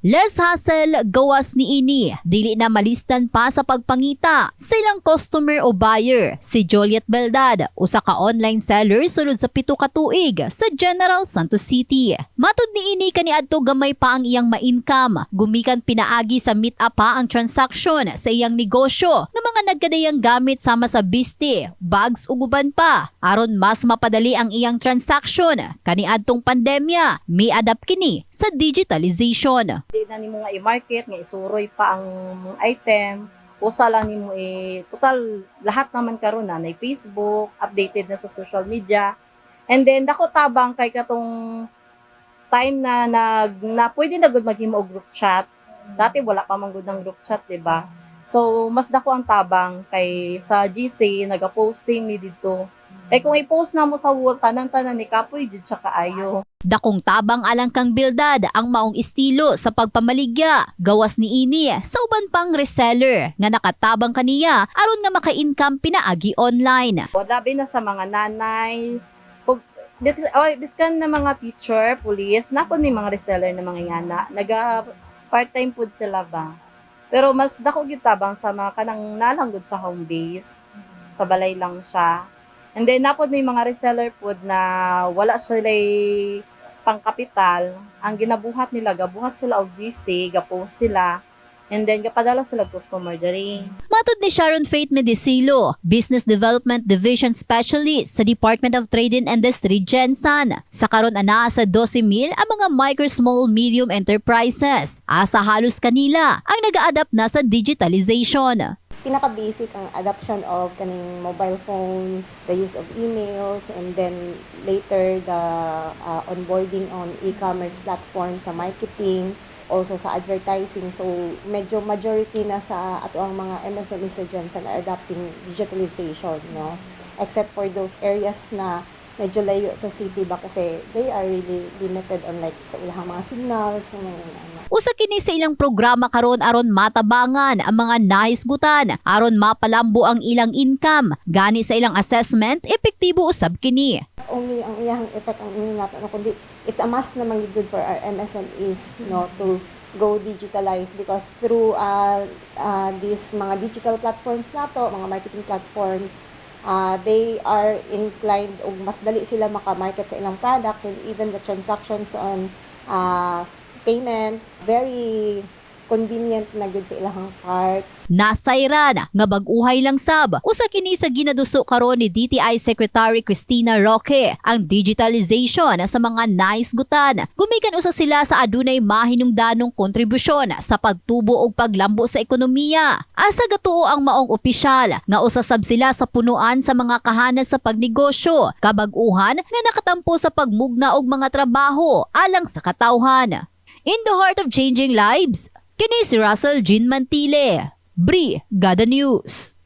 Less hassle gawas ni ini. Dili na malistan pa sa pagpangita. Silang customer o buyer si Joliet Beldad, usa ka online seller sulod sa pito ka tuig sa General Santos City. Matud ni ini kaniadto gamay pa ang iyang ma-income. Gumikan pinaagi sa meet up pa ang transaction sa iyang negosyo ng mga nagkadayang gamit sama sa biste, bags ug uban pa. Aron mas mapadali ang iyang transaction kaniadtong pandemya, mi-adapt kini sa digitalization. Di na nimo nga i-market, nga isuroy pa ang item. Usa lang nimo i total lahat naman karon na na Facebook, updated na sa social media. And then dako tabang kay katong time na nag na pwede na gud maghimo og group chat. Dati wala pa man gud ng group chat, di ba? So mas dako ang tabang kay sa GC naga-posting mi didto. Kay kung i-post na mo sa wall tanan-tanan ni kapoy jud siya kaayo. Dakong tabang alang kang bildad ang maong estilo sa pagpamaligya. Gawas ni ini sa uban pang reseller nga nakatabang kaniya aron nga maka-income pinaagi online. O, labi na sa mga nanay. Oy, biskan na mga teacher, police, napon may mga reseller na mga yana. Naga part-time food sila ba? Pero mas dako gyud tabang sa mga kanang nalanggod sa home base. Sa balay lang siya. And then napod may mga reseller food na wala sila pangkapital. Ang ginabuhat nila, gabuhat sila og GC, gapost sila. And then gapadala sila customer diri. Matod ni Sharon Faith Medicilo, Business Development Division Specialist sa Department of Trade and Industry Gensan. Sa karon ana sa 12,000 ang mga micro, small, medium enterprises. Asa halos kanila ang nag-adapt na sa digitalization. Pinaka-basic ang adoption of kaning mobile phones, the use of emails, and then later the uh, onboarding on e-commerce platforms sa marketing, also sa advertising. So, medyo majority na sa ato ang mga MSME sa dyan sa adopting digitalization, no? Except for those areas na medyo layo sa city ba kasi they are really limited on like sa ilang mga signals, mga ano. Usa kini sa ilang programa karon aron matabangan ang mga nahisgutan aron mapalambo ang ilang income. Gani sa ilang assessment, epektibo usab kini. only ang iyang effect ang inyo nato kundi it's a must na good for our MSMEs no to go digitalized because through uh, uh, these mga digital platforms nato mga marketing platforms uh, they are inclined o mas dali sila maka-market sa ilang products and even the transactions on uh, payments very convenient na good sa ilang part Nasayran nga bag-uhay lang sab. Usa kini sa ginaduso karon ni DTI Secretary Christina Roque ang digitalization sa mga naisgutan. Gumikan usa sila sa adunay mahinungdanong kontribusyon sa pagtubo og paglambo sa ekonomiya. Asa gatuo ang maong opisyal nga usa sab sila sa punuan sa mga kahanas sa pagnegosyo, kabag-uhan nga nakatampo sa pagmugna og mga trabaho alang sa katawhan. In the heart of changing lives, kini si Russell Jean Mantile. Brigada News.